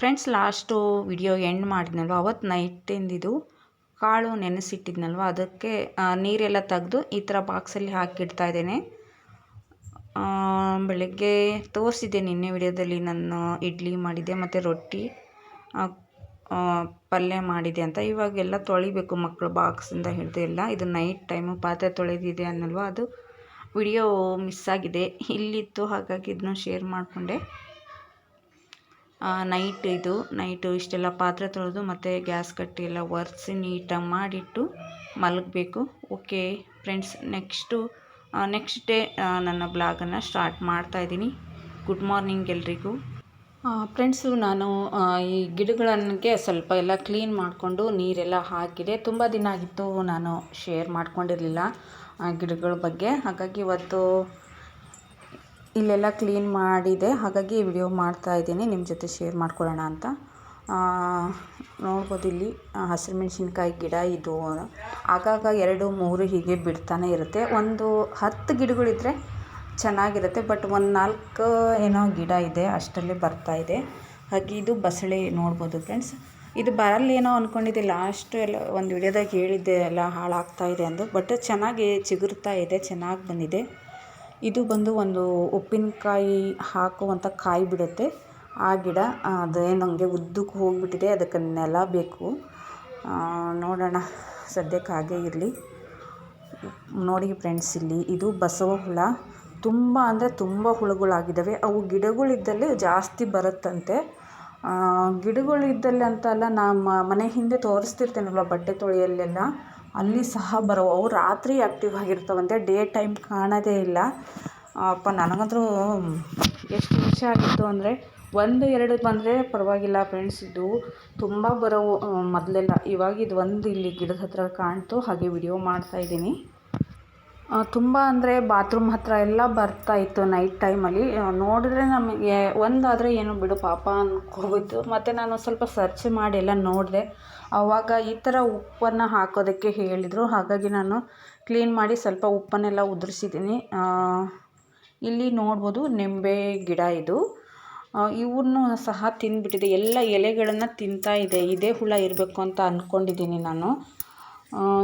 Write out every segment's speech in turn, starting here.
Friends last video end ಮಾಡಿದ್ನಲ್ವ? ಅವತ್ತು ನೈಟಿಂದಿದು ಕಾಳು ನೆನೆಸಿಟ್ಟಿದ್ನಲ್ವ? ಅದಕ್ಕೆ ನೀರೆಲ್ಲ ತೆಗೆದು ಈ ಥರ ಬಾಕ್ಸಲ್ಲಿ ಹಾಕಿಡ್ತಾ ಇದ್ದೇನೆ. ಬೆಳಗ್ಗೆ ತೋರಿಸಿದ್ದೆ ನಿನ್ನೆ ವಿಡಿಯೋದಲ್ಲಿ ನಾನು ಇಡ್ಲಿ ಮಾಡಿದ್ದೆ, ಮತ್ತು ರೊಟ್ಟಿ ಪಲ್ಯ ಮಾಡಿದೆ ಅಂತ. ಇವಾಗೆಲ್ಲ ತೊಳಿಬೇಕು ಮಕ್ಕಳು ಬಾಕ್ಸಿಂದ ಹಿಡಿದು ಎಲ್ಲ. ಇದು ನೈಟ್ ಟೈಮು ಪಾತ್ರೆ ತೊಳೆದಿದೆ ಅನ್ನಲ್ವ? ಅದು ವಿಡಿಯೋ ಮಿಸ್ ಆಗಿದೆ. ಇಲ್ಲಿತ್ತು, ಹಾಗಾಗಿ ಇದನ್ನ ಶೇರ್ ಮಾಡಿಕೊಂಡೆ. ನೈಟ್ ಇದು. ನೈಟು ಇಷ್ಟೆಲ್ಲ ಪಾತ್ರೆ ತೊಳೆದು ಮತ್ತು ಗ್ಯಾಸ್ ಕಟ್ಟಿ ಎಲ್ಲ ಒರೆಸಿ ನೀಟಾಗಿ ಮಾಡಿಟ್ಟು ಮಲಗಬೇಕು. Okay friends next next day ನನ್ನ ಬ್ಲಾಗನ್ನು ಸ್ಟಾರ್ಟ್ ಮಾಡ್ತಾ ಇದ್ದೀನಿ. ಗುಡ್ ಮಾರ್ನಿಂಗ್ ಎಲ್ರಿಗೂ. ಫ್ರೆಂಡ್ಸು ನಾನು ಈ ಗಿಡಗಳಿಗೆ ಸ್ವಲ್ಪ ಎಲ್ಲ ಕ್ಲೀನ್ ಮಾಡಿಕೊಂಡು ನೀರೆಲ್ಲ ಹಾಕಿದೆ. ತುಂಬ ದಿನ ಆಗಿತ್ತು ನಾನು ಶೇರ್ ಮಾಡ್ಕೊಂಡಿರಲಿಲ್ಲ ಗಿಡಗಳ ಬಗ್ಗೆ. ಹಾಗಾಗಿ ಇವತ್ತು ಇಲ್ಲೆಲ್ಲ ಕ್ಲೀನ್ ಮಾಡಿದೆ. ಹಾಗಾಗಿ ವಿಡಿಯೋ ಮಾಡ್ತಾ ಇದ್ದೀನಿ. ನಿಮ್ಮ ಜೊತೆ ಶೇರ್ ಮಾಡ್ಕೊಳ್ಳೋಣ ಅಂತ. ನೋಡ್ಬೋದು ಇಲ್ಲಿ ಹಸಿರು ಮೆಣಸಿನ್ಕಾಯಿ ಗಿಡ ಇದು. ಆಗಾಗ ಎರಡು, ಮೂರು ಹೀಗೆ ಬಿಡ್ತಾನೆ ಇರುತ್ತೆ. ಒಂದು ಹತ್ತು ಗಿಡಗಳಿದ್ರೆ ಚೆನ್ನಾಗಿರುತ್ತೆ. ಬಟ್ ಒಂದು ನಾಲ್ಕು ಏನೋ ಗಿಡ ಇದೆ, ಅಷ್ಟರಲ್ಲೇ ಬರ್ತಾ ಇದೆ. ಹಾಗೆ ಇದು ಬಸಳೆ ನೋಡ್ಬೋದು ಫ್ರೆಂಡ್ಸ್ ಇದು ಬರಲ್ಲೇನೋ ಅಂದ್ಕೊಂಡಿದ್ದೆ ಲಾಸ್ಟ್ ಎಲ್ಲ ಒಂದು ವಿಡಿಯೋದಾಗ ಹೇಳಿದ್ದೆ, ಎಲ್ಲ ಹಾಳಾಗ್ತಾ ಇದೆ ಅಂದು. ಬಟ್ ಚೆನ್ನಾಗಿ ಚಿಗುರ್ತಾ ಇದೆ, ಚೆನ್ನಾಗಿ ಬಂದಿದೆ. ಇದು ಬಂದು ಒಂದು ಉಪ್ಪಿನಕಾಯಿ ಹಾಕುವಂಥ ಕಾಯಿ ಬಿಡುತ್ತೆ. ಆ ಗಿಡ ಅದೇನು ಹಂಗೆ ಉದ್ದಕ್ಕೆ ಹೋಗಿಬಿಟ್ಟಿದೆ, ಅದಕ್ಕೆ ನೆಲ ಬೇಕು. ನೋಡೋಣ, ಸದ್ಯಕ್ಕೆ ಹಾಗೆ ಇರಲಿ. ನೋಡಿ ಫ್ರೆಂಡ್ಸ್, ಇಲ್ಲಿ ಇದು ಬಸವ ಹುಳ. ತುಂಬ ಅಂದರೆ ತುಂಬ ಹುಳುಗಳಾಗಿದ್ದಾವೆ. ಅವು ಗಿಡಗಳಿದ್ದಲ್ಲಿ ಜಾಸ್ತಿ ಬರುತ್ತಂತೆ. ಗಿಡಗಳಿದ್ದಲ್ಲಿ ಅಂತಲ್ಲ ನಮ್ಮ ಮನೆ ಹಿಂದೆ ತೋರಿಸ್ತಿರ್ತೇನಲ್ವ ಬಟ್ಟೆ ತೊಳೆಯಲ್ಲೆಲ್ಲ? ಅಲ್ಲಿ ಸಹ ಬರೋವು ಅವು ರಾತ್ರಿ ಆ್ಯಕ್ಟಿವ್ ಆಗಿರ್ತಾವಂತೆ ಡೇ ಟೈಮ್ ಕಾಣೋದೇ ಇಲ್ಲ. ಅಪ್ಪ ನನಗಂತೂ ಎಷ್ಟು ಖುಷಿ ಆಗಿತ್ತು ಅಂದರೆ, ಒಂದು ಎರಡು ಬಂದರೆ ಪರವಾಗಿಲ್ಲ ಫ್ರೆಂಡ್ಸ್ ಇದು ತುಂಬ ಬರೋವು ಮೊದಲೆಲ್ಲ. ಇವಾಗ ಇದು ಒಂದು ಇಲ್ಲಿ ಗಿಡದ ಹತ್ತಿರ ಕಾಣ್ತು. ಹಾಗೆ ವಿಡಿಯೋ ಮಾಡ್ತಾ ಇದ್ದೀನಿ. ತುಂಬ ಅಂದರೆ ಬಾತ್ರೂಮ್ ಹತ್ತಿರ ಎಲ್ಲ ಬರ್ತಾ ಇತ್ತು ನೈಟ್ ಟೈಮಲ್ಲಿ ನೋಡಿದ್ರೆ ನಮಗೆ ಒಂದಾದರೆ ಏನು ಬಿಡು ಪಾಪ ಅನ್ಕೋಬಿಟ್ಟು ಮತ್ತು ನಾನು ಸ್ವಲ್ಪ ಸರ್ಚ್ ಮಾಡಿ ಎಲ್ಲ ನೋಡಿದೆ. ಆವಾಗ ಈ ಥರ ಉಪ್ಪನ್ನು ಹಾಕೋದಕ್ಕೆ ಹೇಳಿದರು. ಹಾಗಾಗಿ ನಾನು ಕ್ಲೀನ್ ಮಾಡಿ ಸ್ವಲ್ಪ ಉಪ್ಪನ್ನೆಲ್ಲ ಉದುರಿಸಿದ್ದೀನಿ. ಇಲ್ಲಿ ನೋಡ್ಬೋದು ನಿಂಬೆ ಗಿಡ ಇದು. ಇವನ್ನು ಸಹ ತಿಂದುಬಿಟ್ಟಿದೆ. ಎಲ್ಲ ಎಲೆಗಳನ್ನು ತಿಂತಾ ಇದೆ. ಇದೇ ಹುಳ ಇರಬೇಕು ಅಂತ ಅಂದ್ಕೊಂಡಿದ್ದೀನಿ ನಾನು.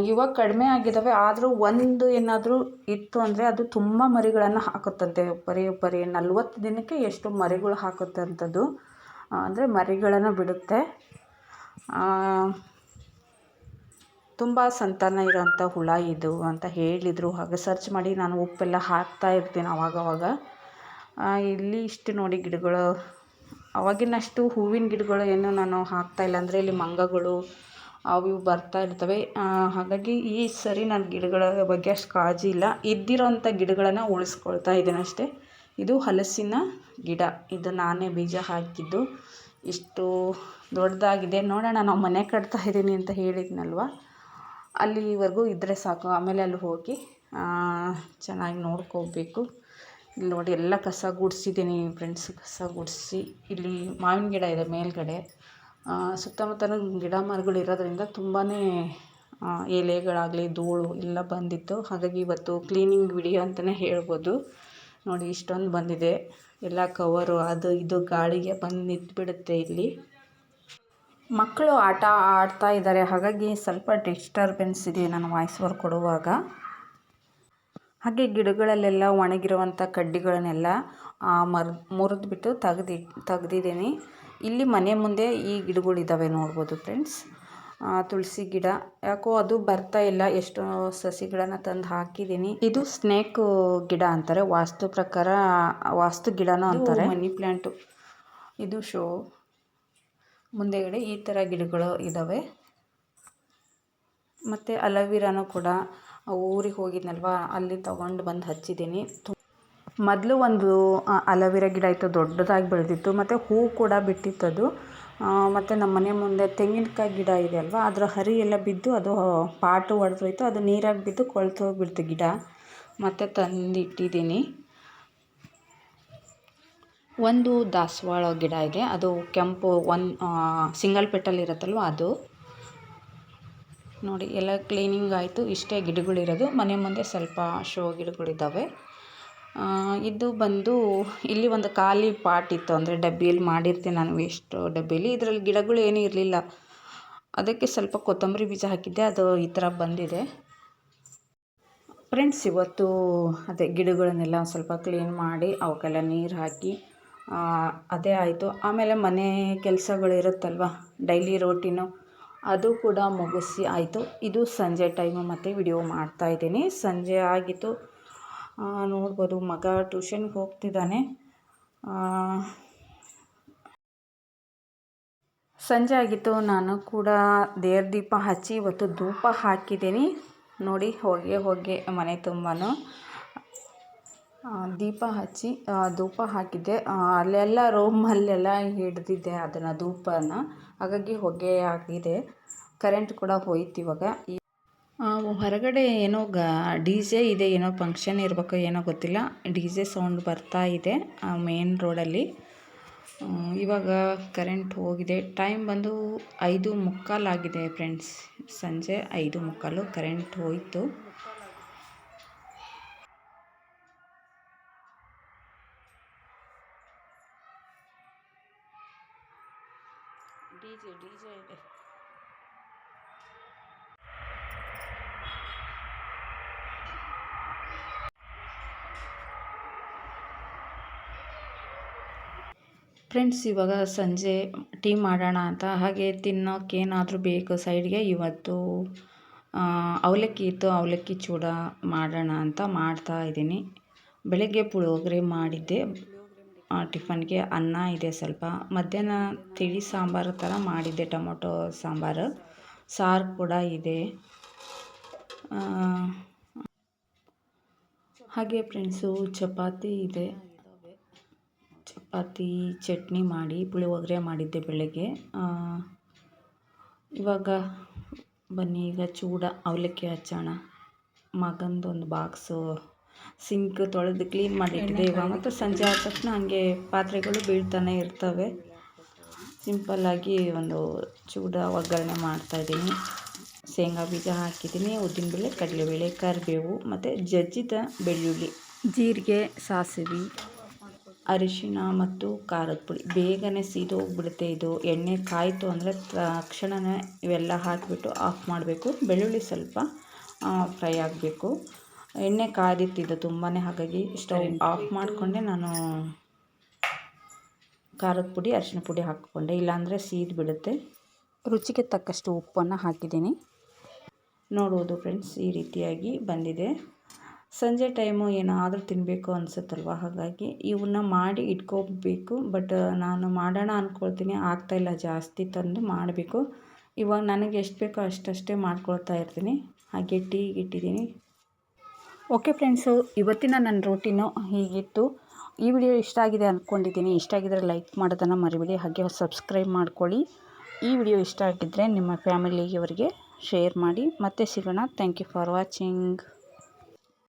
ಇವಾಗ ಕಡಿಮೆ ಆಗಿದ್ದಾವೆ ಆದರೂ ಒಂದು ಏನಾದರೂ ಇತ್ತು ಅಂದರೆ ಅದು ತುಂಬ ಮರಿಗಳನ್ನು ಹಾಕುತ್ತಂತೆ. ಬರೀ ಬರೀ ನಲ್ವತ್ತು ದಿನಕ್ಕೆ ಎಷ್ಟು ಮರಿಗಳು ಹಾಕುತ್ತಂಥದ್ದು ಅಂದರೆ ಮರಿಗಳನ್ನು ಬಿಡುತ್ತೆ. ತುಂಬ ಸಂತಾನ ಇರೋಂಥ ಹುಳ ಇದು ಅಂತ ಹೇಳಿದರು. ಹಾಗೆ ಸರ್ಚ್ ಮಾಡಿ ನಾನು ಉಪ್ಪೆಲ್ಲ ಹಾಕ್ತಾ ಇರ್ತೀನಿ ಅವಾಗವಾಗ. ಇಲ್ಲಿ ಇಷ್ಟು ನೋಡಿ ಗಿಡಗಳು. ಅವಾಗಿನಷ್ಟು ಹೂವಿನ ಗಿಡಗಳು ಏನು ನಾನು ಹಾಕ್ತಾ ಇಲ್ಲ ಅಂದರೆ ಇಲ್ಲಿ ಮಂಗಗಳು ಅವು ಇವು ಬರ್ತಾ ಇರ್ತವೆ. ಹಾಗಾಗಿ ಈ ಸರಿ ನಾನು ಗಿಡಗಳ ಬಗ್ಗೆ ಅಷ್ಟು ಕಾಳಜಿ ಇಲ್ಲ. ಇದ್ದಿರೋಂಥ ಗಿಡಗಳನ್ನು ಉಳಿಸ್ಕೊಳ್ತಾ ಇದ್ದೀನಿ ಅಷ್ಟೇ. ಇದು ಹಲಸಿನ ಗಿಡ. ಇದು ನಾನೇ ಬೀಜ ಹಾಕಿದ್ದು. ಇಷ್ಟು ದೊಡ್ಡದಾಗಿದೆ. ನೋಡೋಣ, ನಾವು ಮನೆ ಕಟ್ತಾ ಇದ್ದೀನಿ ಅಂತ ಹೇಳಿದ್ನಲ್ವ? ಅಲ್ಲಿವರೆಗೂ ಇದ್ದರೆ ಸಾಕು. ಆಮೇಲೆ ಅಲ್ಲಿ ಹೋಗಿ ಚೆನ್ನಾಗಿ ನೋಡ್ಕೋಬೇಕು. ಇಲ್ಲಿ ನೋಡಿ, ಎಲ್ಲ ಕಸ ಗುಡಿಸಿದ್ದೀನಿ ಫ್ರೆಂಡ್ಸ್ ಕಸ ಗುಡಿಸಿ. ಇಲ್ಲಿ ಮಾವಿನ ಗಿಡ ಇದೆ ಮೇಲ್ಗಡೆ. ಸುತ್ತಮುತ್ತಲೂ ಗಿಡ ಮರಗಳು ಇರೋದ್ರಿಂದ ತುಂಬಾ ಎಲೆಗಳಾಗಲಿ, ಧೂಳು ಎಲ್ಲ ಬಂದಿತ್ತು. ಹಾಗಾಗಿ ಇವತ್ತು ಕ್ಲೀನಿಂಗ್ ವಿಡಿಯೋ ಅಂತಲೇ ಹೇಳ್ಬೋದು. ನೋಡಿ, ಇಷ್ಟೊಂದು ಬಂದಿದೆ. ಎಲ್ಲ ಕವರು ಅದು ಇದು ಗಾಳಿಗೆ ಬಂದು ನಿಂತ್ಬಿಡುತ್ತೆ ಇಲ್ಲಿ. ಮಕ್ಕಳು ಆಟ ಆಡ್ತಾ ಇದ್ದಾರೆ. ಹಾಗಾಗಿ ಸ್ವಲ್ಪ ಡಿಸ್ಟರ್ಬೆನ್ಸ್ ಇದೆ ನಾನು ವಾಯ್ಸ್ ಓವರ್ ಕೊಡುವಾಗ. ಹಾಗೆ ಗಿಡಗಳಲ್ಲೆಲ್ಲ ಒಣಗಿರುವಂಥ ಕಡ್ಡಿಗಳನ್ನೆಲ್ಲ ಮರ್, ಮುರಿದ್ಬಿಟ್ಟು ತೆಗ್ದು, ತೆಗ್ದಿದ್ದೀನಿ. ಇಲ್ಲಿ ಮನೆ ಮುಂದೆ ಈ ಗಿಡಗಳಿದ್ದಾವೆ ನೋಡ್ಬೋದು ಫ್ರೆಂಡ್ಸ್. ತುಳಸಿ ಗಿಡ. ಯಾಕೋ ಅದು ಬರ್ತಾ ಇಲ್ಲ. ಎಷ್ಟೋ ಸಸಿಗಳನ್ನು ತಂದು ಹಾಕಿದ್ದೀನಿ. ಇದು ಸ್ನೇಕ್ ಗಿಡ ಅಂತಾರೆ. ವಾಸ್ತು ಪ್ರಕಾರ ವಾಸ್ತು ಗಿಡನೂ ಅಂತಾರೆ. ಮನಿ ಪ್ಲ್ಯಾಂಟು ಇದು ಶೋ. ಮುಂದೆಗಡೆ ಈ ಥರ ಗಿಡಗಳು ಇದ್ದಾವೆ ಮತ್ತು ಅಲವೀರಾನು ಕೂಡ. ಊರಿಗೆ ಹೋಗಿದ್ನಲ್ವಾ? ಅಲ್ಲಿ ತಗೊಂಡು ಬಂದು ಹಚ್ಚಿದ್ದೀನಿ. ಮೊದಲು ಒಂದು ಆ, ಗಿಡ ಇತ್ತು ದೊಡ್ಡದಾಗಿ ಬೆಳೆದಿತ್ತು ಮತ್ತು ಹೂ ಕೂಡ ಬಿಟ್ಟಿತ್ತು ಅದು. ಮತ್ತು ನಮ್ಮ ಮನೆ ಮುಂದೆ ತೆಂಗಿನಕಾಯಿ ಗಿಡ ಇದೆ ಅಲ್ವಾ? ಅದರ ಹರಿ ಎಲ್ಲ ಬಿದ್ದು ಅದು ಪಾಟು ಒಡೆದೋಯ್ತು ಅದು ನೀರಾಗಿ ಬಿದ್ದು ಕೊಳ್ತು ಹೋಗ್ಬಿಡ್ತು ಗಿಡ. ಮತ್ತು ತಂದಿಟ್ಟಿದ್ದೀನಿ. ಒಂದು ದಾಸವಾಳ ಗಿಡ ಇದೆ ಅದು ಕೆಂಪು ಒನ್ ಸಿಂಗಲ್ ಪೆಟಲ್ ಇರುತ್ತಲ್ವ ಅದು. ನೋಡಿ ಎಲ್ಲ ಕ್ಲೀನಿಂಗ್ ಆಯಿತು ಇಷ್ಟೇ ಗಿಡಗಳಿರೋದು. ಮನೆ ಮುಂದೆ ಸ್ವಲ್ಪ ಶೋ ಗಿಡಗಳಿದ್ದಾವೆ. ಇದು ಬಂದು ಇಲ್ಲಿ ಒಂದು ಖಾಲಿ ಪಾಟ್ ಇತ್ತು ಅಂದರೆ ಡಬ್ಬಿಯಲ್ಲಿ ಮಾಡಿರ್ತೀನಿ ನಾನು ವೇಸ್ಟ್ ಡಬ್ಬಿಯಲ್ಲಿ. ಇದರಲ್ಲಿ ಗಿಡಗಳು ಏನೂ ಇರಲಿಲ್ಲ. ಅದಕ್ಕೆ ಸ್ವಲ್ಪ ಕೊತ್ತಂಬರಿ ಬೀಜ ಹಾಕಿದ್ದೆ. ಅದು ಈ ಥರ ಬಂದಿದೆ. ಫ್ರೆಂಡ್ಸ್ ಇವತ್ತು ಅದೇ ಗಿಡಗಳನ್ನೆಲ್ಲ ಸ್ವಲ್ಪ ಕ್ಲೀನ್ ಮಾಡಿ ಅವಕ್ಕೆಲ್ಲ ನೀರು ಹಾಕಿ ಅದೇ ಆಯಿತು. ಆಮೇಲೆ ಮನೆ ಕೆಲಸಗಳು ಇರುತ್ತಲ್ವ ಡೈಲಿ ರೋಟಿನು ಅದು ಕೂಡ ಮುಗಿಸಿ ಆಯಿತು. ಇದು ಸಂಜೆ ಟೈಮು ಮತ್ತು ವಿಡಿಯೋ ಮಾಡ್ತಾಯಿದ್ದೀನಿ ಸಂಜೆ ಆಗಿತ್ತು. ನೋಡ್ಬೋದು. ಮಗ ಟ್ಯೂಷನ್ಗೆ ಹೋಗ್ತಿದ್ದಾನೆ. ಸಂಜೆ ಆಗಿತ್ತು. ನಾನು ಕೂಡ ದೇವ್ರ ದೀಪ ಹಚ್ಚಿ ಇವತ್ತು ಧೂಪ ಹಾಕಿದ್ದೀನಿ. ನೋಡಿ ಹೊಗೆ ಹೊಗೆ ಮನೆ ತುಂಬಾನು. ಆ, ದೀಪ ಹಚ್ಚಿ ಧೂಪ ಹಾಕಿದ್ದೆ. ಅಲ್ಲೆಲ್ಲ ರೂಮಲ್ಲೆಲ್ಲ ಹಿಡ್ದಿದ್ದೆ ಅದನ್ನು ಧೂಪನ ಹಾಗಾಗಿ ಹೊಗೆ ಆಗಿದೆ. ಕರೆಂಟ್ ಕೂಡ ಹೋಯ್ತು ಇವಾಗ. ಹೊರಗಡೆ ಏನೋ ಗ, ಡಿ ಜೆ ಇದೆ, ಏನೋ ಫಂಕ್ಷನ್ ಇರಬೇಕು ಏನೋ ಗೊತ್ತಿಲ್ಲ. ಡಿ ಜೆ ಸೌಂಡ್ ಬರ್ತಾ ಇದೆ, ಆ ಮೇನ್ ರೋಡಲ್ಲಿ ಇವಾಗ ಕರೆಂಟ್ ಹೋಗಿದೆ. ಟೈಮ್ ಬಂದು ಐದು ಮುಕ್ಕಾಲಾಗಿದೆ ಫ್ರೆಂಡ್ಸ್ ಸಂಜೆ ಐದು ಮುಕ್ಕಾಲು ಕರೆಂಟ್ ಹೋಯಿತು ಡಿ ಜೆ ಡಿ ಜೆ ಇದೆ ಫ್ರೆಂಡ್ಸ್ ಇವಾಗ ಸಂಜೆ ಟೀ ಮಾಡೋಣ ಅಂತ. ಹಾಗೆ ತಿನ್ನೋಕ್ಕೇನಾದರೂ ಬೇಕು ಸೈಡ್ಗೆ. ಇವತ್ತು ಅವಲಕ್ಕಿ ಇತ್ತು. ಅವಲಕ್ಕಿ ಚೂಡ ಮಾಡೋಣ ಅಂತ ಮಾಡ್ತಾ ಇದ್ದೀನಿ. ಬೆಳಗ್ಗೆ ಪುಳಿಯೋಗರೆ ಮಾಡಿದ್ದೆ. ಟಿಫನ್ಗೆ ಅನ್ನ ಇದೆ ಸ್ವಲ್ಪ. ಮಧ್ಯಾಹ್ನ ತಿಳಿ ಸಾಂಬಾರು ಥರ ಮಾಡಿದ್ದೆ. ಟೊಮೊಟೊ ಸಾಂಬಾರು. ಸಾರು ಕೂಡ ಇದೆ. ಹಾಗೆ ಫ್ರೆಂಡ್ಸು ಚಪಾತಿ ಇದೆ. ಚಪಾತಿ, ಚಟ್ನಿ ಮಾಡಿ ಪುಳಿಯೋಗರೆ ಮಾಡಿದ್ದೆ ಬೆಳಗ್ಗೆ. ಇವಾಗ ಬನ್ನಿ, ಈಗ ಚೂಡ ಅವಲಕ್ಕಿ ಹಚ್ಚೋಣ. ಮಗಂದೊಂದು ಬಾಕ್ಸು ಸಿಂಕ್ ತೊಳೆದು ಕ್ಲೀನ್ ಮಾಡಿಟ್ಟಿದೆ ಇವಾಗ. ಮತ್ತು ಸಂಜೆ ಆದ ತಕ್ಷಣ ಹಂಗೆ ಪಾತ್ರೆಗಳು ಬೀಳ್ತಾನೆ ಇರ್ತವೆ. ಸಿಂಪಲ್ಲಾಗಿ ಒಂದು ಚೂಡ ಒಗ್ಗರಣೆ ಮಾಡ್ತಾಯಿದ್ದೀನಿ ಶೇಂಗಾ ಬೀಜ ಹಾಕಿದ್ದೀನಿ. ಉದ್ದಿನಬೇಳೆ ಕಡಲೆಬೇಳೆ, ಕರಿಬೇವು, ಮತ್ತು ಜಜ್ಜಿದ ಬೆಳ್ಳುಳ್ಳಿ. ಜೀರಿಗೆ, ಸಾಸಿವೆ. ಅರಿಶಿಣ ಮತ್ತು ಖಾರದ ಪುಡಿ. ಬೇಗನೆ ಸೀದೋಗ್ಬಿಡುತ್ತೆ ಇದು. ಎಣ್ಣೆ ಕಾಯಿತು ಅಂದರೆ ತಕ್ಷಣವೇ ಇವೆಲ್ಲ ಹಾಕಿಬಿಟ್ಟು ಆಫ್ ಮಾಡಬೇಕು. ಬೆಳ್ಳುಳ್ಳಿ ಸ್ವಲ್ಪ ಫ್ರೈ ಆಗಬೇಕು. ಎಣ್ಣೆ ಕಾದಿತ್ತಿದ್ದು ತುಂಬಾ ಹಾಗಾಗಿ ಸ್ಟವ್ ಆಫ್ ಮಾಡಿಕೊಂಡೆ ನಾನು ಖಾರದ ಪುಡಿ ಅರಿಶಿನ ಪುಡಿ ಹಾಕಿಕೊಂಡೆ. ಇಲ್ಲಾಂದರೆ ಸೀದು ಬಿಡುತ್ತೆ ರುಚಿಗೆ ತಕ್ಕಷ್ಟು ಉಪ್ಪನ್ನು ಹಾಕಿದ್ದೀನಿ. ನೋಡುವುದು ಫ್ರೆಂಡ್ಸ್ ಈ ರೀತಿಯಾಗಿ ಬಂದಿದೆ. ಸಂಜೆ ಟೈಮು ಏನಾದರೂ ತಿನ್ನಬೇಕು ಅನಿಸುತ್ತಲ್ವ? ಹಾಗಾಗಿ ಇವನ್ನ ಮಾಡಿ ಇಟ್ಕೋಬೇಕು. ಬಟ್ ನಾನು ಮಾಡೋಣ ಅಂದ್ಕೊಳ್ತೀನಿ ಆಗ್ತಾಯಿಲ್ಲ ಜಾಸ್ತಿ ತಂದು ಮಾಡಬೇಕು. ಇವಾಗ ನನಗೆ ಎಷ್ಟು ಬೇಕೋ ಅಷ್ಟಷ್ಟೇ ಮಾಡ್ಕೊಳ್ತಾ ಇರ್ತೀನಿ. ಹಾಗೆ ಟೀ ಇಟ್ಟಿದ್ದೀನಿ. ಓಕೆ ಫ್ರೆಂಡ್ಸು, ಇವತ್ತಿನ ನನ್ನ ರೂಟೀನು ಹೀಗಿತ್ತು. ಈ ವಿಡಿಯೋ ಇಷ್ಟ ಆಗಿದೆ ಅಂದ್ಕೊಂಡಿದ್ದೀನಿ ಇಷ್ಟ ಆಗಿದರೆ ಲೈಕ್ ಮಾಡೋದನ್ನು ಮರಿಬಿಡಿ. ಹಾಗೆ ಸಬ್ಸ್ಕ್ರೈಬ್ ಮಾಡ್ಕೊಳ್ಳಿ. ಈ ವಿಡಿಯೋ ಇಷ್ಟ ಆಗಿದ್ದರೆ ನಿಮ್ಮ ಫ್ಯಾಮಿಲಿಯವರಿಗೆ ಶೇರ್ ಮಾಡಿ. ಮತ್ತೆ ಸಿಗೋಣ. Thank you for watching.